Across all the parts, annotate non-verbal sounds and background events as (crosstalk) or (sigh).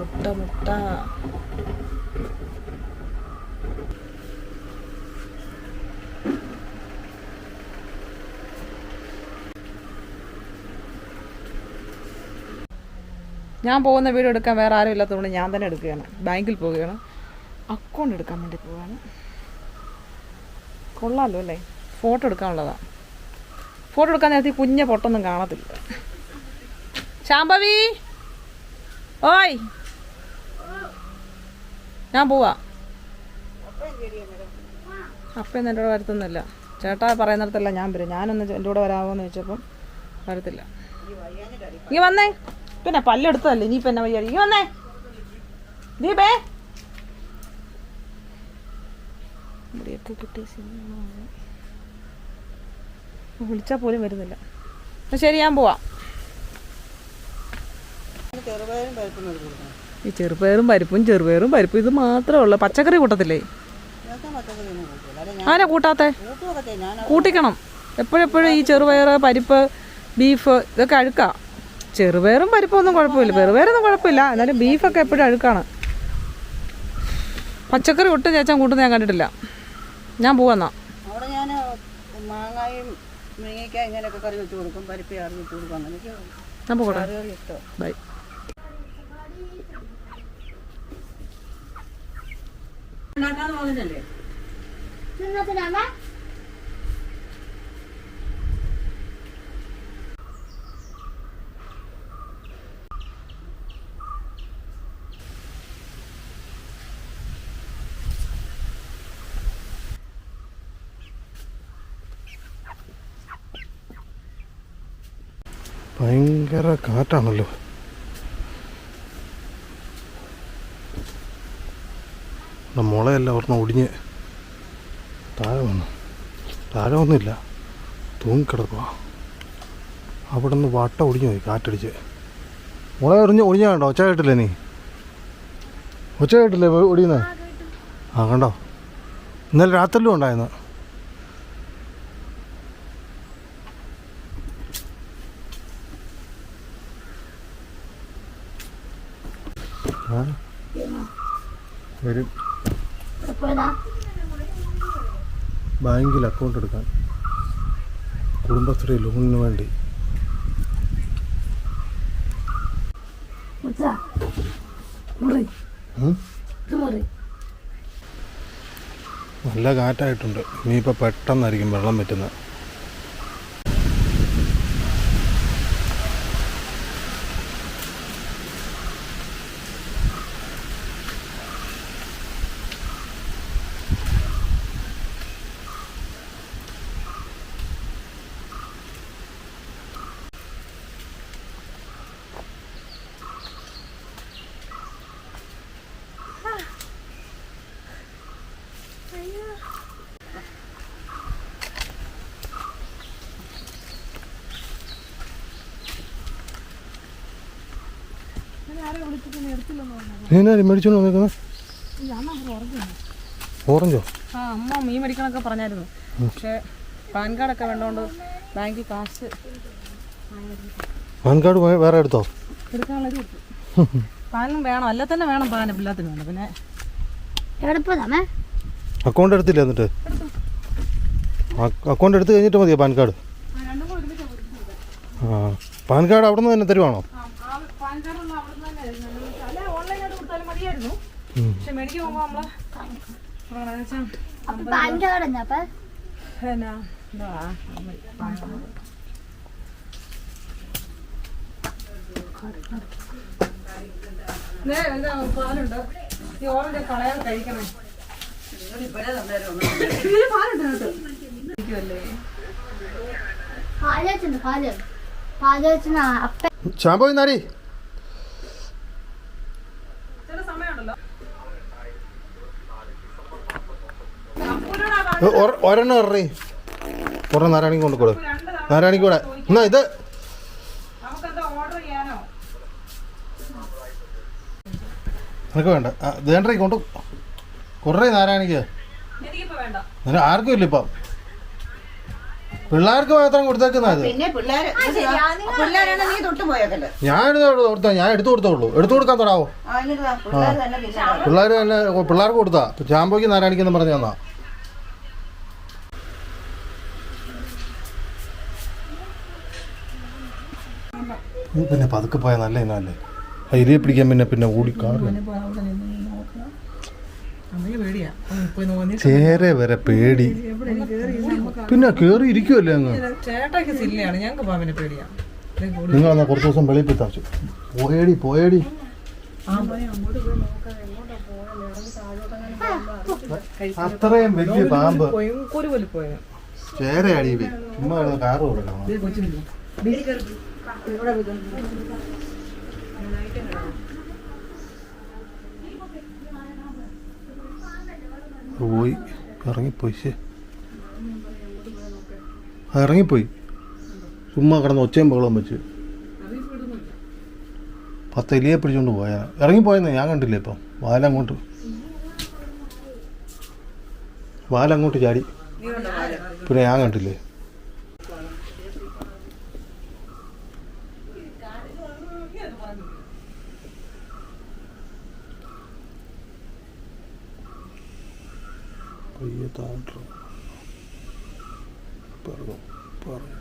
മുട്ട മുട്ട. ഞാൻ പോകുന്ന വീഡിയോ എടുക്കാൻ വേറെ ആരും ഇല്ലാത്തതുകൊണ്ട് ഞാൻ തന്നെ എടുക്കുകയാണ്. ബാങ്കിൽ പോവുകയാണ്. അക്കൗണ്ട് എടുക്കാൻ വേണ്ടി പോവുകയാണ്. കൊള്ളാമല്ലോ അല്ലേ? ഫോട്ടോ എടുക്കാനുള്ളതാണ് ഫോട്ടോ എടുക്കാൻ നേരത്തെ കുഞ്ഞ പൊട്ടൊന്നും കാണത്തില്ല. ശാംഭവി! ഓയ്! ഞാൻ പോവാ. അപ്പം എന്റെ കൂടെ വരത്തൊന്നുമില്ല. ചേട്ടാ പറയുന്നിടത്തല്ല ഞാൻ വരും. ഞാനൊന്ന് എന്റെ കൂടെ വരാമോ എന്ന് ചോദിച്ചപ്പം വരത്തില്ല. നീ വന്നേ. പിന്നെ പല്ലെടുത്തതല്ലേ ഇനിയിപ്പോൾ എന്നെ വയ്യാ. നീ വന്നേ. ദീപേ. ഇവിടെയൊക്കെ കിട്ടിയ സിനിമ വിളിച്ചാൽ പോലും വരുന്നില്ല. ശരി ഞാൻ പോവാം. ചെറുപയറും പരിപ്പും ഈ ചെറുപയറും പരിപ്പും ചെറുപയറും പരിപ്പും ഇത് മാത്രമേ ഉള്ളൂ. പച്ചക്കറി കൂട്ടത്തില്ലേ? ആരാ കൂട്ടാത്തെ? കൂട്ടിക്കണം. എപ്പോഴെപ്പോഴും ഈ ചെറുപയർ പരിപ്പ് ബീഫ് ഇതൊക്കെ അഴുക്കാ. ചെറുപയറും പരിപ്പൊന്നും കുഴപ്പമില്ല. ചെറുപയറൊന്നും കുഴപ്പമില്ല. എന്നാലും ബീഫൊക്കെ എപ്പോഴും അഴുക്കാണ്. പച്ചക്കറി ഒട്ടും ചേച്ചാൻ കൂട്ടുന്ന ഞാൻ കണ്ടിട്ടില്ല. ഞാൻ പോവാന്നാ അവിടെ ഞാൻ മാങ്ങായും മുരിങ്ങയ്ക്കായും ഇങ്ങനെയൊക്കെ കറി വെച്ച് കൊടുക്കും. പരിപ്പ് ചാറ് വെച്ച് കൊടുക്കും. അങ്ങനെയൊക്കെ ഞാൻ പോകട്ടെ. ബൈ. ഉണ്ടാക്കാന്ന് പറഞ്ഞല്ലേ ഭയങ്കര കാറ്റാണല്ലോ. മുളയെല്ലാം ഒരെണ്ണം ഒടിഞ്ഞ്. താഴെ വന്നു. താഴെ ഒന്നുമില്ല തൂങ്ങിക്കിടക്കുക അവിടെ നിന്ന് വട്ട ഒടിഞ്ഞു പോയി കാറ്റടിച്ച്. മുള ഒടിഞ്ഞ കണ്ടോ? ഒച്ച കേട്ടില്ലേ നീ? ഒച്ച കേട്ടില്ലേ? ഒടിയുന്നത് ആ കണ്ടോ? ഇന്നലെ രാത്രിയിലും ഉണ്ടായിരുന്നു ആ വരും ബാങ്കിൽ അക്കൗണ്ട് എടുക്കാൻ കുടുംബശ്രീ ലോണിന് വേണ്ടി? നല്ല കാറ്റായിട്ടുണ്ട്. ഇനിയിപ്പോൾ പെട്ടെന്നായിരിക്കും വെള്ളം പറ്റുന്നത് നീ എന്നാ മേടിച്ചോണ്ട് വന്നേക്കുന്നത് ഓറഞ്ചോ ആ അമ്മ മീൻ മേടിക്കണമൊക്കെ പറഞ്ഞായിരുന്നു. പക്ഷേ പാൻ കാർഡൊക്കെ വേണ്ടോണ്ട് ബാങ്കിൽ കാശ് പാൻ കാർഡ് വേറെ എടുത്തോ? എടുക്കാനുള്ളത്. പാനും വേണം. അല്ല തന്നെ വേണം പാൻ എല്ലാത്തിനും വേണം. പിന്നെ അക്കൗണ്ട് എടുത്തില്ല എന്നിട്ട്? അക്കൗണ്ട് എടുത്ത് കഴിഞ്ഞിട്ട് മതിയോ പാൻ കാർഡ്? ആ പാൻ കാർഡ് അവിടെ നിന്ന് തന്നെ തരുവാണോ? പാൻ കാർഡൊന്നും അവിടെ നിന്ന് തന്നെ അല്ല ഓൺലൈനായിട്ട് കൊടുത്താലും മതിയായിരുന്നു ഉം. പക്ഷെ മേടിക്കാൻ നമ്മൾ എന്നാ പാലുണ്ട്? ഈ ഓറഞ്ച് കഴിക്കണേ. പാലുണ്ട്? പാൽ പാൽ. അപ്പ ഷാമ്പോ ഇന്നാരി ചില സമയമുണ്ടല്ലോ ഒരെണ്ണം എറി ഒരെണ്ണം നാരായണിക്ക് കൊണ്ട് കൊടു. നാരായണിക്ക് കൂടെ. എന്നാ ഇത്. നമുക്കെന്താ ഓർഡർ ചെയ്യാനോ? നിനക്ക് വേണ്ട. ദേണ്ടറി കൊണ്ട് കുറേ നാരായണിക്ക്. ആർക്കും ഇല്ല ഇപ്പം. പിള്ളേർക്ക് മാത്രം കൊടുത്തേക്കുന്നത് ഞാൻ കൊടുത്ത. ഞാൻ എടുത്തു കൊടുത്തോളൂ. എടുത്തു കൊടുക്കാൻ തൊടാവോ? പിള്ളേർ തന്നെ പിള്ളേർക്ക് കൊടുത്താ. ചാമ്പോയ്ക്ക് നാരായണിക്കെന്ന് പറഞ്ഞു തന്നാ. പിന്നെ പതുക്കെ പോയാൽ നല്ല ഇനല്ലേ ഇരിയെ പിടിക്കാൻ പിന്നെ പിന്നെ ഓടി ചേരെ വരെ പേടി. പിന്നെ കേറി ഇരിക്കുമല്ലേ അങ്ങ്. നിങ്ങൾ എന്നാ കുറച്ച് ദിവസം വെളിയിൽ പോയടി താച്ചു പോയേടി പോയേടി. അത്രയും വലിയ പാമ്പ്. ചേരയാടി ചുമ്മാ കാറ് കൊടുക്കണം പോയി. ഇറങ്ങിപ്പോയി ശേ ഇറങ്ങിപ്പോയി. ചുമ്മാ കിടന്ന് ഒച്ചയും ബഹളവും വെച്ച്. പത്ത് എലിയെ പിടിച്ചോണ്ട് പോയാ. ഇറങ്ങിപ്പോയെന്ന് ഞാൻ കണ്ടില്ല ഇപ്പം. വാലങ്ങോട്ട്. വാലങ്ങോട്ട് ചാടി. പിന്നെ ഞാൻ കണ്ടില്ലേ പയ്യെ താഴ്ത്തു പറഞ്ഞു പറഞ്ഞു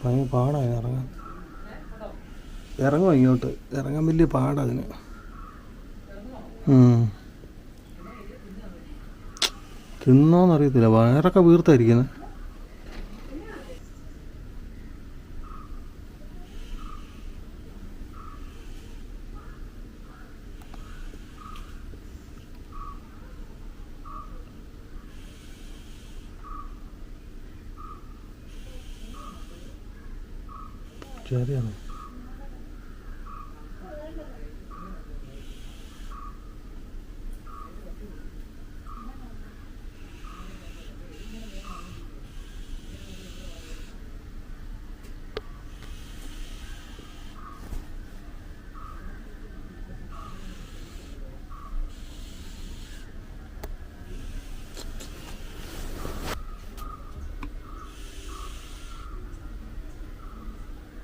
ഭയങ്കര പാടാണ് ഇറങ്ങാൻ. ഇറങ്ങും ഇങ്ങോട്ട്? ഇറങ്ങാൻ വലിയ പാടാണ് അതിന്. തിന്നോന്നറിയത്തില്ല വയറൊക്കെ വീർത്തായിരിക്കുന്നത്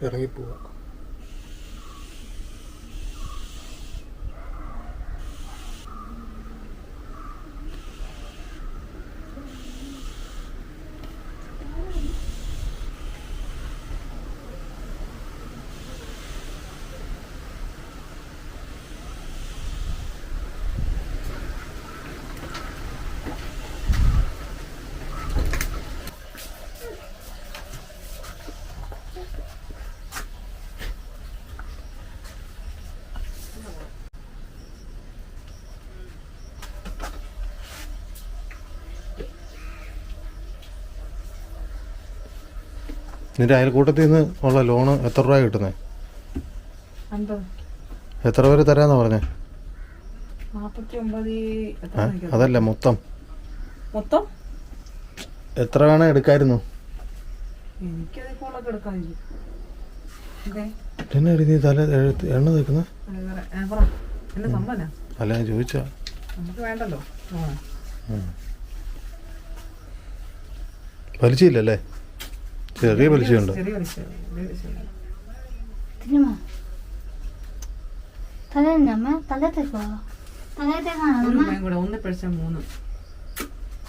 рыбу. നിന്റെ അയൽക്കൂട്ടത്തിൽ നിന്ന് ഉള്ള ലോണ് എത്ര രൂപ കിട്ടുന്നേ? എത്ര പേര് തരാന്നാ പറഞ്ഞേ? അതല്ല മൊത്തം. മൊത്തം? എത്ര വേണം എടുക്കായിരുന്നു? എനിക്കത് കോളൊക്കെ എടുക്കാതിരിക്കും എന്തേ പിന്നെ എടി നീ തല എഴുത്ത് എണ്ണ തേക്കുന്ന? എന്നെ അല്ല ഞാൻ ചോദിച്ചാ. വലിച്ചില്ലല്ലേ? ചെറിയ പലിശയുണ്ട്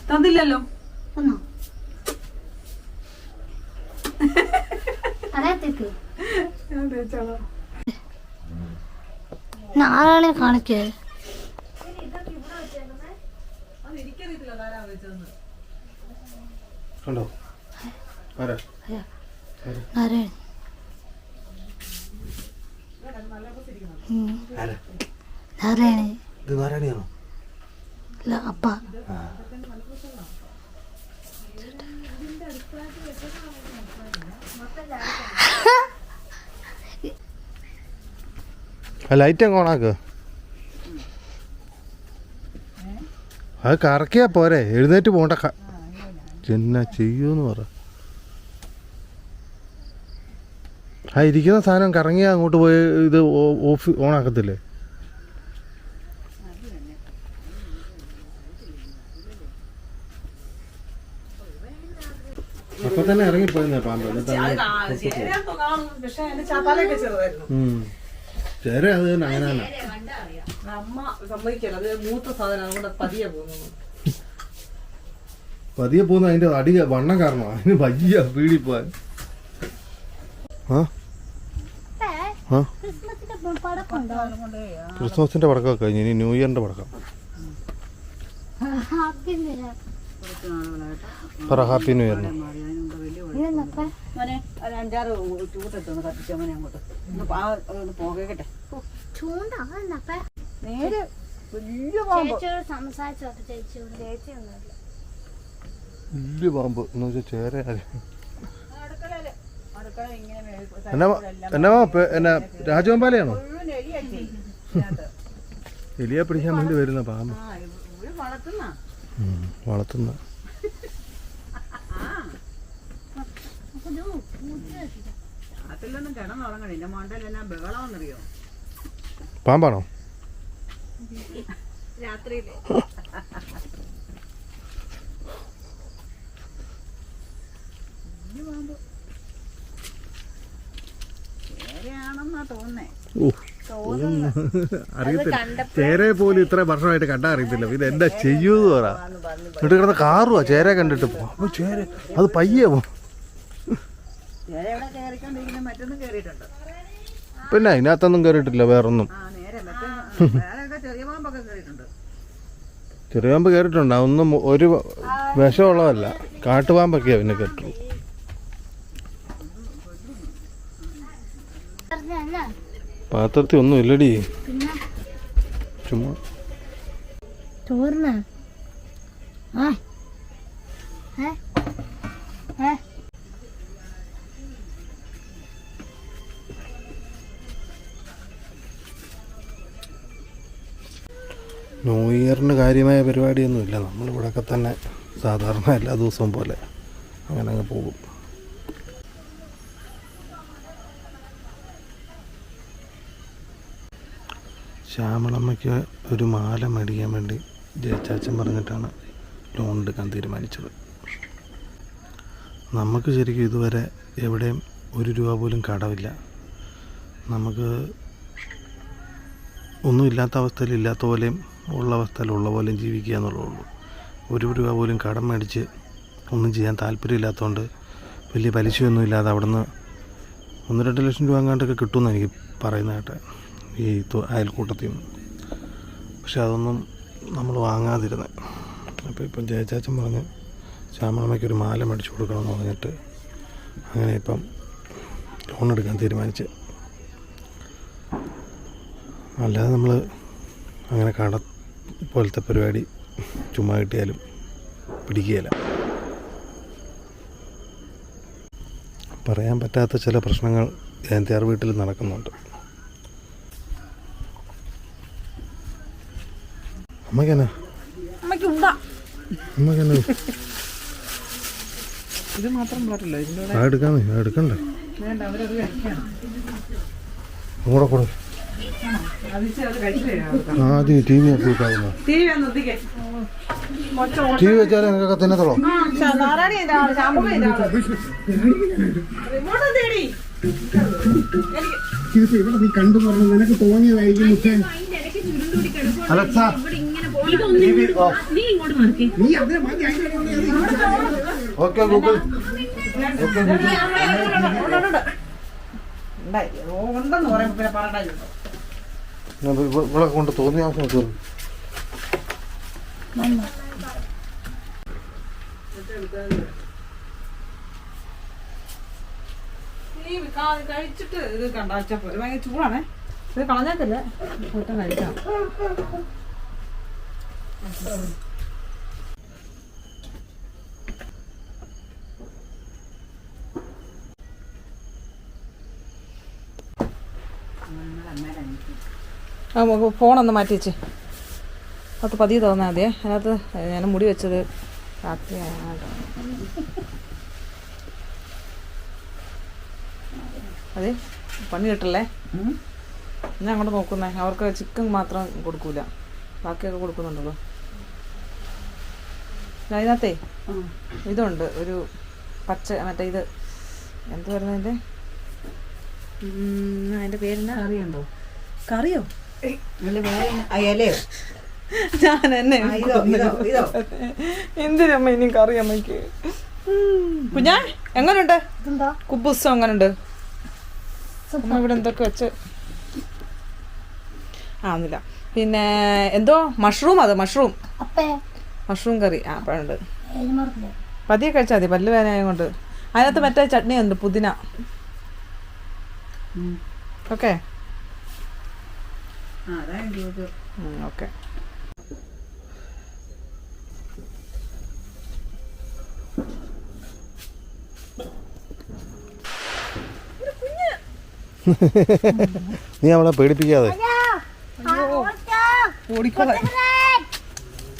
തന്നില്ലല്ലോ. ആരാളെ കാണിക്കേ? കണ്ടോ? ആരാ? നാരായണൻ. ഉം. ആരാ? നാരായണൻ. ഇത് നാരായണിയാണോ? അല്ല അപ്പ. ലൈറ്റ് അങ്ങ് ഓണാക്ക് അത് കറക്കിയാ പോരെ. എഴുന്നേറ്റ് പോണ്ട എന്നാ ചെയ്യൂന്ന് പറ. ആ ഇരിക്കുന്ന സാധനം കറങ്ങി അങ്ങോട്ട് പോയി ഇത് ഓഫ് ഓണാക്കത്തില്ലേ? അപ്പൊ തന്നെ ഇറങ്ങിപ്പോയിരുന്ന പാമ്പ്. ചേര അത് തന്നെ അമ്മ സമ്മതിക്കല്ല. അത് മൂത്ത സാധനം. അതുകൊണ്ട് പതിയെ പോകുന്നു. പതിയെ പോകുന്ന അതിന്റെ അടി വണ്ണം കാരണം. അതിന് വയ്യ വീടി പോവാൻ ആ? ആ? ക്രിസ്മസിന്റെ പടക്കമൊക്കെ കഴിഞ്ഞ് ഇനി ന്യൂ ഇയറിന്റെ പടക്കം. പറ ഹാപ്പി ന്യൂ ഇയർ അഞ്ചാറ് ചൂട്ടെടുത്തൊന്ന് മോനെ അങ്ങോട്ട്. പോകട്ടെ നേരെ വലിയ പാമ്പ്. വലിയ പാമ്പ്. എന്ന് വെച്ചാൽ ചേര എന്നാ എന്നാ രാജവമ്പാലയാണോ എലിയെ പിടിക്കാൻ വേണ്ടി വരുന്ന പാമ്പ്. വളർത്തുന്ന. പാമ്പാണോ? രാത്രിയിൽ. (laughs) ചേരയാണെന്നാ അറിയത്തില്ല. ചേരയെ പോലും ഇത്ര വർഷമായിട്ട് കണ്ടാ അറിയത്തില്ല. പിന്നെ എന്താ ചെയ്യൂന്ന് പറ. എന്നിട്ട് കിടന്ന കാറുവാ ചേര കണ്ടിട്ട്. അപ്പൊ ചേര അത് പയ്യേ പോ. പിന്നെ അതിനകത്തൊന്നും കയറിയിട്ടില്ല വേറൊന്നും. ചെറിയ പാമ്പ് കയറിയിട്ടുണ്ട്. അതൊന്നും ഒരു വിഷമുള്ളതല്ല. കാട്ടുപാമ്പൊക്കെയാ പിന്നെ കെട്ടു പാത്രത്തിൽ ഒന്നും ഇല്ലടി. ചുമ്മാ. ചോറിന്? ന്യൂ ഇയറിന് കാര്യമായ പരിപാടിയൊന്നുമില്ല. നമ്മളിവിടെയൊക്കെ തന്നെ സാധാരണ എല്ലാ ദിവസവും പോലെ അങ്ങനെ അങ്ങ് പോകും. ശ്യാമളമ്മയ്ക്ക് ഒരു മാല മേടിക്കാൻ വേണ്ടി ജയച്ചാച്ചൻ പറഞ്ഞിട്ടാണ് ലോൺ എടുക്കാൻ തീരുമാനിച്ചത്. നമുക്ക് ശരിക്കും ഇതുവരെ എവിടെയും ഒരു രൂപ പോലും കടവില്ല. നമുക്ക് ഒന്നുമില്ലാത്ത അവസ്ഥയിൽ ഇല്ലാത്ത പോലെയും ഉള്ള അവസ്ഥയിൽ ഉള്ള പോലെയും ജീവിക്കുക എന്നുള്ളൂ ഒരു രൂപ പോലും കടം മേടിച്ച് ഒന്നും ചെയ്യാൻ താല്പര്യമില്ലാത്തതുകൊണ്ട് വലിയ പലിശയൊന്നും ഇല്ലാതെ അവിടെ നിന്ന് ഒന്ന് രണ്ട് ലക്ഷം രൂപ എങ്ങാണ്ടൊക്കെ കിട്ടുമെന്ന് എനിക്ക് പറയുന്ന കേട്ടെ. ഈ അയൽക്കൂട്ടത്തിൽ നിന്ന്. പക്ഷെ അതൊന്നും നമ്മൾ വാങ്ങാതിരുന്നത് അപ്പോൾ ഇപ്പം ജയചാച്ചൻ പറഞ്ഞ് ശ്യാമളമ്മയ്ക്ക് ഒരു മാല മേടിച്ചു കൊടുക്കണമെന്ന് പറഞ്ഞിട്ട് അങ്ങനെ ഇപ്പം ലോൺ എടുക്കാൻ തീരുമാനിച്ച്. അല്ലാതെ നമ്മൾ അങ്ങനെ കട പോലത്തെ പരിപാടി ചുമ്മാ കിട്ടിയാലും പിടിക്കുകയില്ല. പറയാൻ പറ്റാത്ത ചില പ്രശ്നങ്ങൾ ജയന്തിയാർ വീട്ടിൽ നടക്കുന്നുണ്ട്. അമ്മയ്ക്കെന്നാ. അമ്മയ്ക്ക് ഉണ്ടാ അമ്മയ്ക്കെന്നാ. ഇത് മാത്രം പോരല്ലോ ഇതിന്റെ ആ എടുക്കാമേ ആ എടുക്കണ്ട. വേണ്ട അവരത് കഴിക്കണം. കൂടെ കൂടെ. അതിച്ച് അത് കഴിച്ചു തരാം ആദ്യം ടി വി ഒക്കെ വെക്കാവുന്ന ടി വി വെച്ചാൽ എനിക്കൊക്കെ തിന്നത്തുള്ളൂ? ഇതിപ്പോ ഇവിടെ നീ കണ്ടു പറഞ്ഞു നിനക്ക് തോന്നിയതായിരിക്കും Alexa. Okay Google okay Google ഇവിടെ കൊണ്ട് തോന്നിയ ആവശ്യം തീർന്നു ഈ കാ- കഴിച്ചിട്ട് ഇത് കണ്ടാച്ചപ്പോ ഇത് ഭയങ്കര ചൂടാണേ ഇത് കളഞ്ഞേക്കല്ലേ കൂട്ടം കഴിക്കാം ആ നമുക്ക് ഫോണൊന്ന് മാറ്റി വെച്ച്. അത് പതിയെ തോന്നാൽ മതിയേ അതിനകത്ത് ഞാൻ മുടി വെച്ചത് രാത്രി ആയതുകൊണ്ട്. അതെ പണി കിട്ടല്ലേ? ഞാൻ അങ്ങോട്ട് നോക്കുന്നേ. അവർക്ക് ചിക്കൻ മാത്രം കൊടുക്കൂല. ബാക്കിയൊക്കെ കൊടുക്കുന്നുണ്ടല്ലോ. അതിനകത്തേ? ഇതുണ്ട്. ഒരു പച്ച മറ്റേ ഇത്. എന്ത് പറയുന്നതിന്റെ അതിന്റെ പേരെന്നാ കറിയുണ്ടോ? കറിയോ? അയലയോ ഞാൻ എന്നെ എന്തിനമ്മ ഇനി കറി അമ്മയ്ക്ക്? കുഞ്ഞാ എങ്ങനുണ്ട്? കുബുസം എങ്ങനുണ്ട്? അമ്മ ഇവിടെ എന്തൊക്കെ വെച്ച്? ആ ഒന്നുമില്ല പിന്നെ എന്തോ? മഷ്റൂം അത് മഷ്റൂം. മഷ്റൂം കറി ആ അപ്പോഴുണ്ട് പതിയെ കഴിച്ചാൽ മതി പല്ല് വേദന കൊണ്ട്. അതിനകത്ത് മറ്റേ ചട്നി ഉണ്ട് പുതിന. ഓക്കെ? ഓക്കെ. (laughs) നീ അവളെ പേടിപ്പിക്കാതെ. ഓടിക്കോളെ.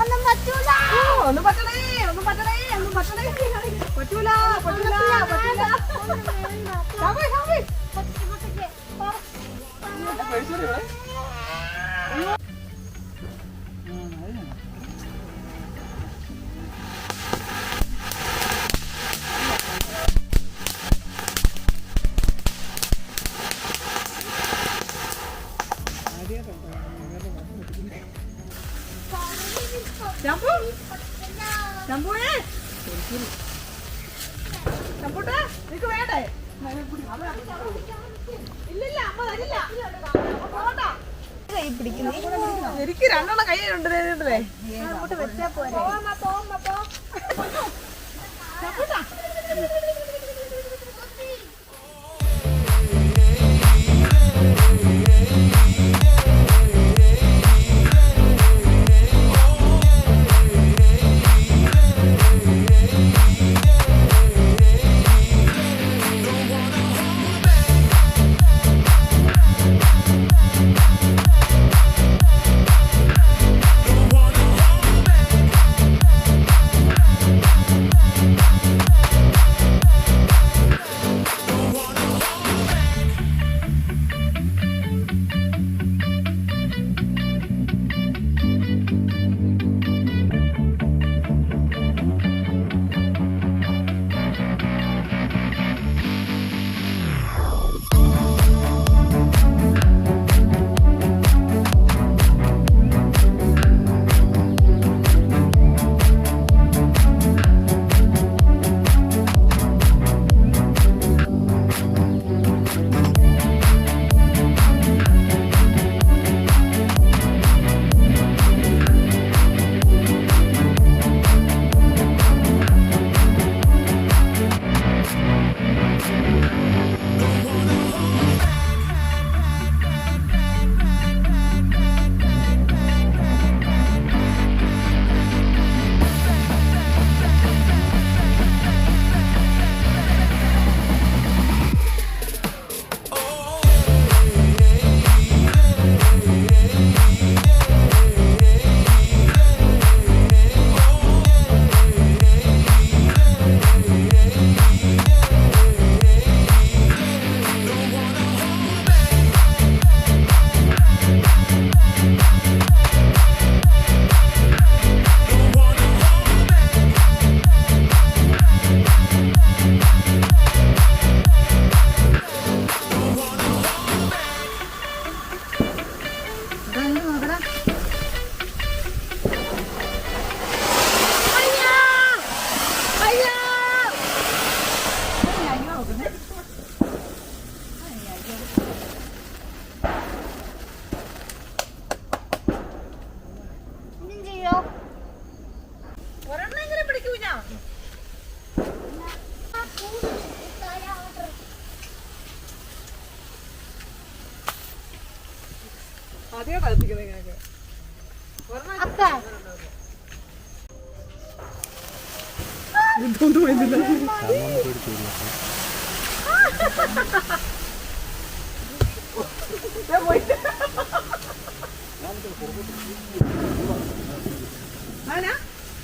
અનુ પટુલા અનુ પટુલા અનુ પટુલા અનુ પટુલા પટુલા પટુલા પટુલા સાબે સાબે എനിക്ക് രണ്ടെണ്ണം കയ്യിലുണ്ട് നേരിട്ടേ അങ്ങോട്ട് വെച്ചാ പോരെ.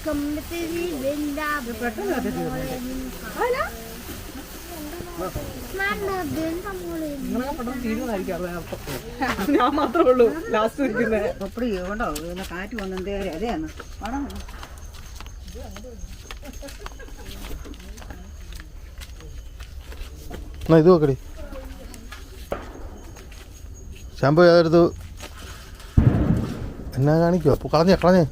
കമ്പത്തിരി ഞാൻ മാത്രമേ ഉള്ളൂ. ലാസ്റ്റ് ഇരിക്കുന്നത് ഒപ്പടി കൊണ്ടോ? പിന്നെ കാറ്റ് വന്നെന്തേ അതെയാണ് വേണം എന്നാ ഇത് നോക്കടി. ഷാമ്പു ഏതെടുത്തു എന്നാ കാണിക്കുവോ? കളഞ്ഞേ കളഞ്ഞേ.